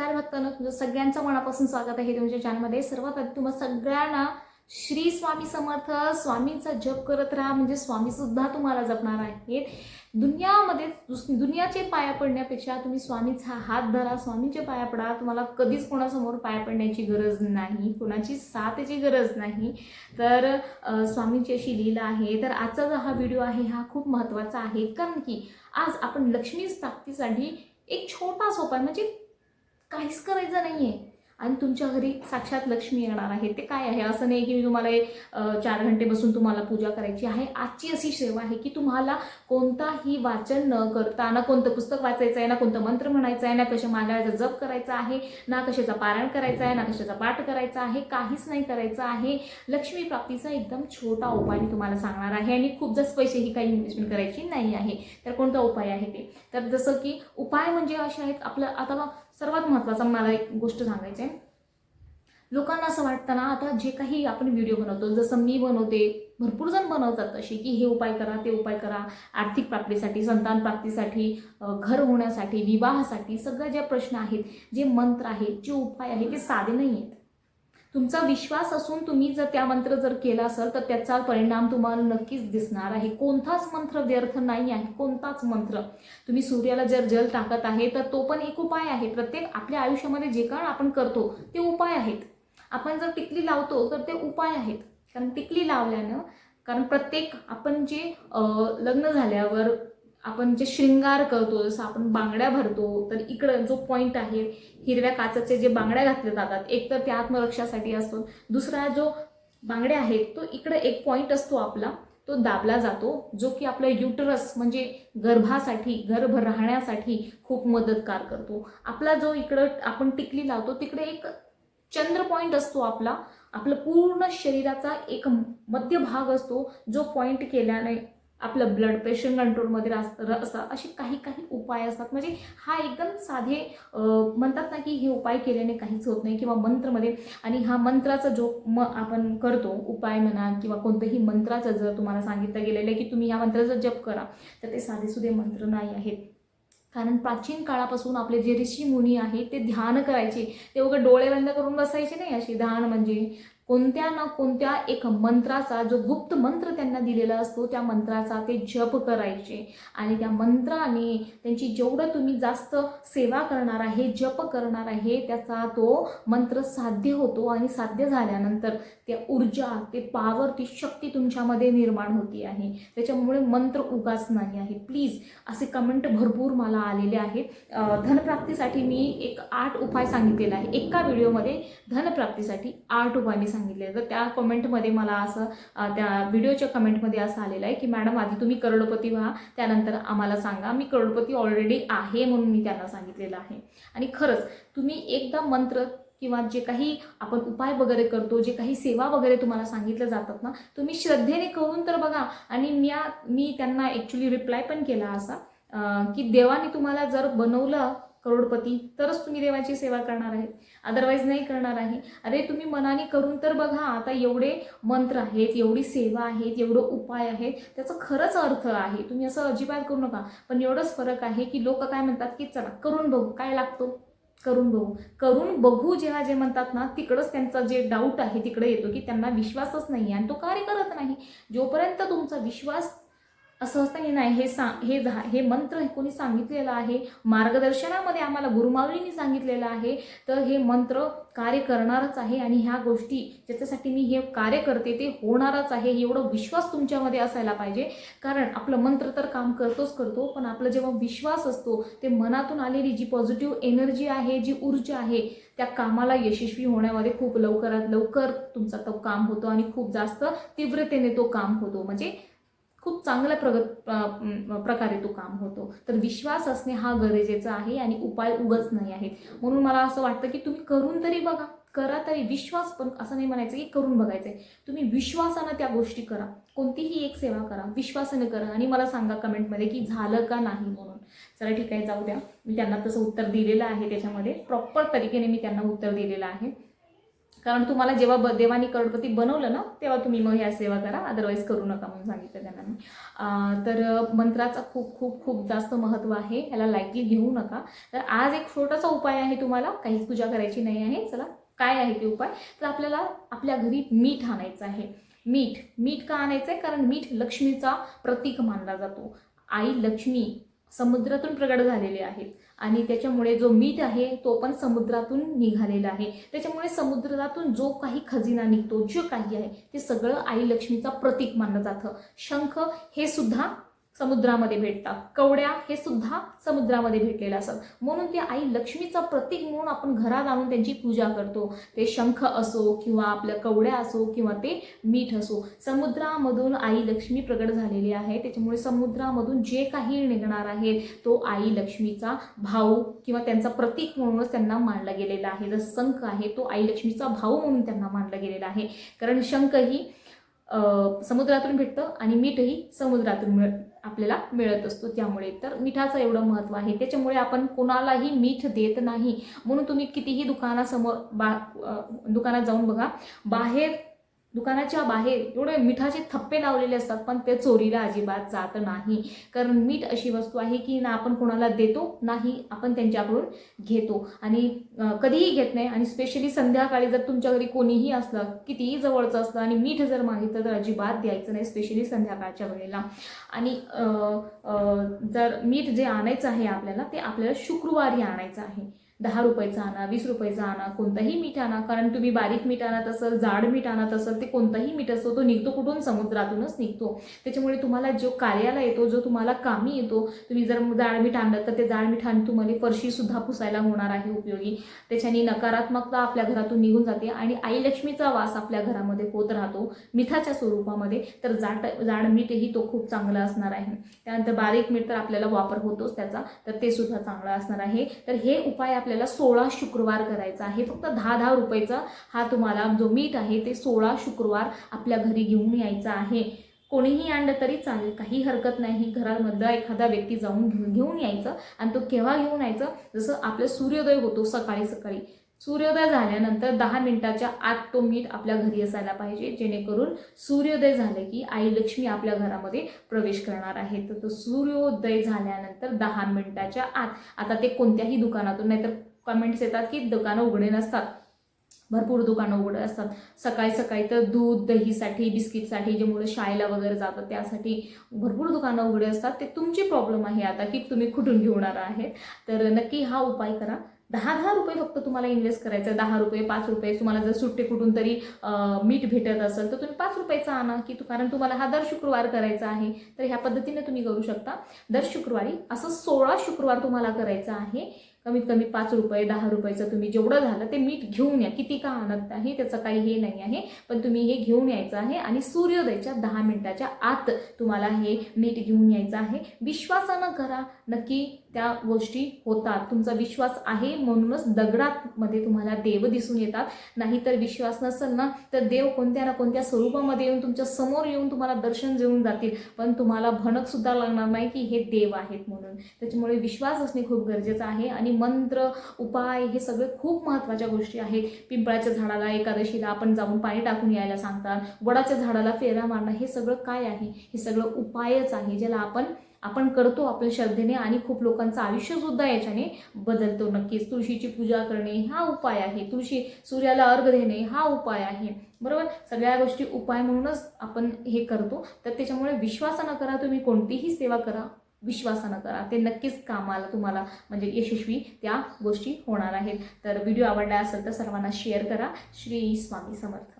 नमस्कार भक्तांनो तुमचं सगळ्यांचं मनापासून स्वागत आहे तुमच्या चॅनलमध्ये सर्वात आधी तुम्हा सगळ्यांना श्री स्वामी समर्थ स्वामींचा जप करत राहा म्हणजे स्वामी सुद्धा तुम्हाला जपणार आहेत. दुनियामध्ये दुस- दुनियाचे पाया पडण्यापेक्षा तुम्ही स्वामीचा हात धरा स्वामीचे पाया पडा. तुम्हाला कधीच कोणासमोर पाया पडण्याची गरज नाही कोणाची साथची गरज नाही. तर स्वामींची अशी लीला आहे. तर आजचा जो हा व्हिडिओ आहे हा खूप महत्त्वाचा आहे. कारण की आज आपण लक्ष्मी प्राप्तीसाठी एक छोटा सोपा म्हणजे काहीच करायचं नाही आहे आणि तुमच्या घरी साक्षात लक्ष्मी येणार आहे. ते काय आहे? असं नाही की मी तुम्हाला एक, चार घंटे बसून तुम्हाला पूजा करायची आहे. आजची अशी सेवा आहे की तुम्हाला कोणताही वाचन न करता ना कोणतं पुस्तक वाचायचं आहे ना कोणतं मंत्र म्हणायचं आहे ना कशा मांडळाचा जप करायचा आहे ना कशाचा पारायण करायचा आहे ना कशाचा पाठ करायचा आहे काहीच नाही करायचं आहे. लक्ष्मी प्राप्तीचा एकदम छोटा उपाय मी तुम्हाला सांगणार आहे. आणि खूप जास्त पैसेही काही इन्व्हेस्टमेंट करायची नाही आहे. तर कोणता उपाय आहे ते? तर जसं की उपाय म्हणजे असे आहेत आपलं आता सर्वात महत्त्वाचा मला एक गोष्ट सांगायची आहे लोकांना असं वाटतं ना आता जे काही आपण व्हिडिओ बनवतो जसं मी बनवते भरपूर जण बनवतात तसे की हे उपाय करा ते उपाय करा. आर्थिक प्राप्तीसाठी संतान प्राप्तीसाठी घर होण्यासाठी विवाहासाठी सगळ्या ज्या प्रश्न आहेत जे मंत्र आहेत जे उपाय आहेत ते साधे नाही आहेत तुमचा विश्वास असून तुम्ही जर त्या मंत्र जर केला असेल तर त्याचा परिणाम तुम्हाला नक्कीच दिसणार आहे. कोणताच मंत्र व्यर्थ नाही आहे. कोणताच मंत्र. तुम्ही सूर्याला जर जल टाकत आहे तर तो पण एक उपाय आहे. प्रत्येक आपल्या आयुष्यामध्ये जे काय आपण करतो ते उपाय आहेत. आपण जर टिकली लावतो तर ते उपाय आहेत. कारण टिकली लावल्यानं कारण प्रत्येक आपण जे लग्न झाल्यावर आपण जे शृंगार करतो जसं आपण बांगड्या भरतो तर इकडं जो पॉईंट आहे हिरव्या काचेचे जे बांगड्या घातले जातात एक तर त्या आत्मरक्षासाठी असतो. दुसरा जो बांगड्या आहेत तो इकडं एक पॉईंट असतो आपला तो दाबला जातो जो की आपलं युटरस म्हणजे गर्भासाठी गर्भ राहण्यासाठी खूप मदतगार करतो. आपला जो इकडं आपण टिकली लावतो तिकडे एक चंद्र पॉईंट असतो आपला. आपलं पूर्ण शरीराचा एक मध्यभाग असतो जो पॉईंट केल्याने आपलं ब्लड प्रेशर कंट्रोलमध्ये रास- र- असे काही काही उपाय असतात. म्हणजे हा एकदम साधे म्हणतात ना की हे उपाय केल्याने काहीच होत नाही किंवा मंत्रमध्ये. आणि हा मंत्राचा जो म आपण करतो उपाय म्हणा किंवा कोणतंही मंत्राचं जर तुम्हाला सांगितलं गेलेलं आहे की तुम्ही या मंत्राचा जप करा तर ते साधेसुधे मंत्र नाही आहेत. कारण प्राचीन काळापासून आपले जे ऋषी मुनी आहेत ते ध्यान करायचे. ते उघड डोळे बंद करून बसायचे नाही असे ध्यान म्हणजे कोणत्या ना कोणत्या एक मंत्राचा जो गुप्त मंत्र त्यांना दिलेला असतो त्या मंत्राचा ते जप करायचे. आणि त्या मंत्राने त्यांची जेवढं तुम्ही जास्त सेवा करणार आहे जप करणार आहे त्याचा तो मंत्र साध्य होतो आणि साध्य झाल्यानंतर त्या ऊर्जा ते पावर ती शक्ती तुमच्यामध्ये निर्माण होती आहे. त्याच्यामुळे मंत्र उगाच नाही आहे. प्लीज असे कमेंट भरपूर मला आलेले आहेत. धनप्राप्तीसाठी मी एक आठ उपाय सांगितलेला आहे. एका व्हिडिओमध्ये धनप्राप्तीसाठी आठ उपाय मी सांगितले तर त्या कमेंटमध्ये मला असं त्या व्हिडिओच्या कमेंटमध्ये असं आलेलं आहे की मॅडम आधी तुम्ही करोडपती व्हा त्यानंतर आम्हाला सांगा. मी करोडपती ऑलरेडी आहे म्हणून मी त्यांना सांगितलेलं आहे. आणि खरंच तुम्ही एकदा मंत्र किंवा जे काही आपण उपाय वगैरे करतो जे काही सेवा वगैरे तुम्हाला सांगितलं जातात ना तुम्ही श्रद्धेने करून तर बघा. आणि मी मी त्यांना ॲक्च्युली रिप्लाय पण केला असा की देवाने तुम्हाला जर बनवलं करोडपती तरच तुम्ही देवाची सेवा करणार आहे अदरवाईज नाही करणार आहे. अरे तुम्ही मनाने करून तर बघा आता एवढे मंत्र आहेत एवढी सेवा आहेत एवढं उपाय आहेत त्याचा खरंच अर्थ आहे. तुम्ही असं अजिबात करू नका. पण एवढंच फरक आहे की लोक काय म्हणतात की चला करून बघू काय लागतो? करून बघू. करून बघू जेव्हा जे म्हणतात ना तिकडंच त्यांचा जे डाऊट आहे तिकडे येतो की त्यांना विश्वासच नाही आणि तो कार्य करत नाही. जोपर्यंत तुमचा विश्वास असं असतं की नाही हे सा हे झा हे मंत्र हे कोणी सांगितलेलं आहे मार्गदर्शनामध्ये आम्हाला गुरुमाऊलींनी सांगितलेलं आहे तर हे मंत्र कार्य करणारच आहे आणि ह्या गोष्टी ज्याच्यासाठी मी हे कार्य करते ते होणारच आहे एवढं विश्वास तुमच्यामध्ये असायला पाहिजे. कारण आपलं मंत्र तर काम करतोच करतो पण आपला जेव्हा विश्वास असतो ते मनातून आलेली जी पॉझिटिव्ह एनर्जी आहे जी ऊर्जा आहे त्या कामाला यशस्वी होण्यामध्ये खूप लवकरात लवकर तुमचा तो काम होतो आणि खूप जास्त तीव्रतेने तो काम होतो. म्हणजे खूप चांगल्या प्रगत प्रकारे तो काम होतो. तर विश्वास असणे हा गरजेचा आहे आणि उपाय उगच नाही आहेत. म्हणून मला असं वाटतं की तुम्ही करून तरी बघा. करा तरी विश्वास पण असं नाही म्हणायचं की करून बघायचं आहे तुम्ही विश्वासानं त्या गोष्टी करा. कोणतीही एक सेवा करा. विश्वासानं करा. आणि मला सांगा कमेंटमध्ये की झालं का नाही म्हणून. चला ठीक आहे जाऊ द्या. मी त्यांना तसं उत्तर दिलेलं आहे त्याच्यामध्ये. प्रॉपर तरीकेने मी त्यांना उत्तर दिलेलं आहे. कारण तुम्हाला जेव्हा ब देवानी करोडपती बनवलं ना तेव्हा तुम्ही मग ह्या सेवा करा. अदरवाईज करू नका म्हणून सांगितलं त्यांना मी. तर मंत्राचा खूप खूप खूप जास्त महत्त्व आहे. ह्याला लाईटली घेऊ नका. तर आज एक छोटासा उपाय आहे तुम्हाला. काहीच पूजा करायची नाही आहे. चला काय आहे ते उपाय? तर आपल्याला आपल्या घरी मीठ आणायचं आहे. मीठ. मीठ का आणायचं आहे कारण मीठ लक्ष्मीचा प्रतीक मानला जातो. आई लक्ष्मी समुद्रातून प्रगट झालेले आहेत. आणि त्याच्यामुळे जो मीठ आहे तो पण समुद्रातून निघालेला आहे. त्याच्यामुळे समुद्रातून जो काही खजिना निघतो जे काही आहे ते सगळं आई लक्ष्मीचा प्रतीक मानलं जातं. शंख हे सुद्धा समुद्रामध्ये भेटतात. कवड्या हे सुद्धा समुद्रामध्ये भेटलेले असतात म्हणून ते आई लक्ष्मीचं प्रतीक म्हणून आपण घरात आणून त्यांची पूजा करतो. ते शंख असो किंवा आपल्या कवड्या असो किंवा ते मीठ असो समुद्रामधून आई लक्ष्मी प्रगट झालेली आहे. त्याच्यामुळे समुद्रामधून जे काही निघणार आहे तो आई लक्ष्मीचा भाऊ किंवा त्यांचा प्रतीक म्हणूनच त्यांना मानला गेलेला आहे. जसं शंख आहे तो आई लक्ष्मीचा भाऊ म्हणून त्यांना मानला गेलेला आहे. कारण शंख ही समुद्रातून भेटतं आणि मीठही समुद्रातून मिळ आपल्याला मिळत असतो. त्यामुळे तर मिठाचं एवढं महत्त्व आहे. त्याच्यामुळे आपण कोणालाही मीठ देत नाही. म्हणून तुम्ही कितीही दुकानासमोर बा दुकानात जाऊन बघा. बाहेर दुकानाच्या बाहेर एवढे मिठाचे थप्पे लावलेले असतात पण ते चोरीला अजिबात जात नाही. कारण मीठ अशी वस्तू आहे की ना आपण कोणाला देतो नाही आपण त्यांच्याकडून घेतो. आणि कधीही घेत नाही आणि स्पेशली संध्याकाळी जर तुमच्या घरी कोणीही असलं कितीही जवळचं असलं आणि मीठ जर मागितलं तर अजिबात द्यायचं नाही स्पेशली संध्याकाळच्या वेळेला. आणि जर मीठ जे आणायचं आहे आपल्याला ते आपल्याला शुक्रवारी आणायचं आहे. दहा रुपयाचा आणा वीस रुपयाचा आणा कोणतंही मीठ आणा. कारण तुम्ही बारीक मीठ आणत असाल जाड मीठ आणत असाल ते कोणताही मीठ असतो तो निघतो कुठून? समुद्रातूनच निघतो. त्याच्यामुळे तुम्हाला जो कार्याला येतो जो तुम्हाला कामी येतो तुम्ही जर जाड मीठ आणलं तर ते जाड मीठ आणि तुम्हाला फरशीसुद्धा पुसायला होणार आहे उपयोगी. त्याच्याने नकारात्मकता आपल्या घरातून निघून जाते आणि आई लक्ष्मीचा वास आपल्या घरामध्ये होत राहतो मिठाच्या स्वरूपामध्ये. तर जाड जाड मीठही तो खूप चांगला असणार आहे. त्यानंतर बारीक मीठ तर आपल्याला वापर होतोच त्याचा तर ते सुद्धा चांगला असणार आहे. तर हे उपाय आपल्या आपल्याला सोळा शुक्रवार करायचा आहे. फक्त दहा दहा रुपयाचा हा तुम्हाला जो मीठ आहे ते सोळा शुक्रवार आपल्या घरी घेऊन यायचा आहे. कोणीही आणलं तरी चालेल काही हरकत नाही. घरामधला एखादा व्यक्ती जाऊन घेऊन घेऊन यायचं आणि तो केव्हा घेऊन यायचं? जसं आपलं सूर्योदय होतो सकाळी सकाळी. सूर्योदय झाल्यानंतर दहा मिनिटाच्या आत तो मीठ आपल्या घरी असायला पाहिजे जेणेकरून सूर्योदय झाले की आई लक्ष्मी आपल्या घरामध्ये प्रवेश करणार आहे. तर तो सूर्योदय झाल्यानंतर दहा मिनिटाच्या आत आता ते कोणत्याही दुकानातून नाहीतर कमेंट्स येतात की दुकानं उघडे नसतात. भरपूर दुकानं उघडे असतात. सकाळी सकाळी तर दूध दहीसाठी बिस्किटसाठी जे मुलं शाळेला वगैरे जातात त्यासाठी भरपूर दुकानं उघडे असतात. ते तुमची प्रॉब्लेम आहे आता की तुम्ही कुठून घेणार आहेत. तर नक्की हा उपाय करा. दहा दहा रुपये फक्त तुम्हाला इन्व्हेस्ट करायचं दहा रुपये पाच रुपये. तुम्हाला जर सुट्टे कुठून तरी मीठ भेटत असेल तर तुम्ही पाच रुपयाचा आणा. की तू कारण तुम्हाला हा दर शुक्रवार करायचा आहे तर ह्या पद्धतीने तुम्ही करू शकता. दर शुक्रवारी असं सोळा शुक्रवार तुम्हाला करायचं आहे. कमीत कमी पाच रुपये दहा रुपयाचं तुम्ही जेवढं झालं ते मीठ घेऊन या. किती का आणत आहे त्याचं काही हे नाही आहे. पण तुम्ही हे घेऊन यायचं आहे आणि सूर्योदयाच्या दहा मिनिटाच्या आत तुम्हाला हे मीठ घेऊन यायचं आहे. विश्वासानं करा. नक्की त्या गोष्टी होतात. तुमचा विश्वास आहे म्हणूनच दगडामध्ये तुम्हाला देव दिसून येतात. नाहीतर विश्वास नसेल ना तर देव कोणत्या ना कोणत्या स्वरूपामध्ये येऊन तुमच्यासमोर येऊन तुम्हाला दर्शन देऊन जातील. पण तुम्हाला भनकसुद्धा लागणार नाही की हे देव आहेत म्हणून. त्याच्यामुळे विश्वास असणे खूप गरजेचं आहे आणि आणि मंत्र उपाय हे सगळे खूप महत्त्वाच्या गोष्टी आहेत. पिंपळाच्या झाडाला एकादशीला आपण जाऊन पाणी टाकून यायला सांगतात. वडाच्या झाडाला फेरा मारणं हे सगळं काय आहे? हे सगळं उपायच आहे ज्याला आपण आपण करतो आपल्या श्रद्धेने आणि खूप लोकांचं आयुष्यसुद्धा याच्याने बदलतो नक्कीच. तुळशीची पूजा करणे हा उपाय आहे. तुळशी सूर्याला अर्घ देणे हा उपाय आहे. बरोबर? सगळ्या गोष्टी उपाय म्हणूनच आपण हे करतो. तर त्याच्यामुळे विश्वासानं करा तुम्ही कोणतीही सेवा करा. विश्वासानं करा. ते नक्कीच कामाला तुम्हाला म्हणजे यशस्वी त्या गोष्टी होणार आहेत. तर व्हिडिओ आवडला असेल तर सर्वांना शेअर करा. श्री स्वामी समर्थ.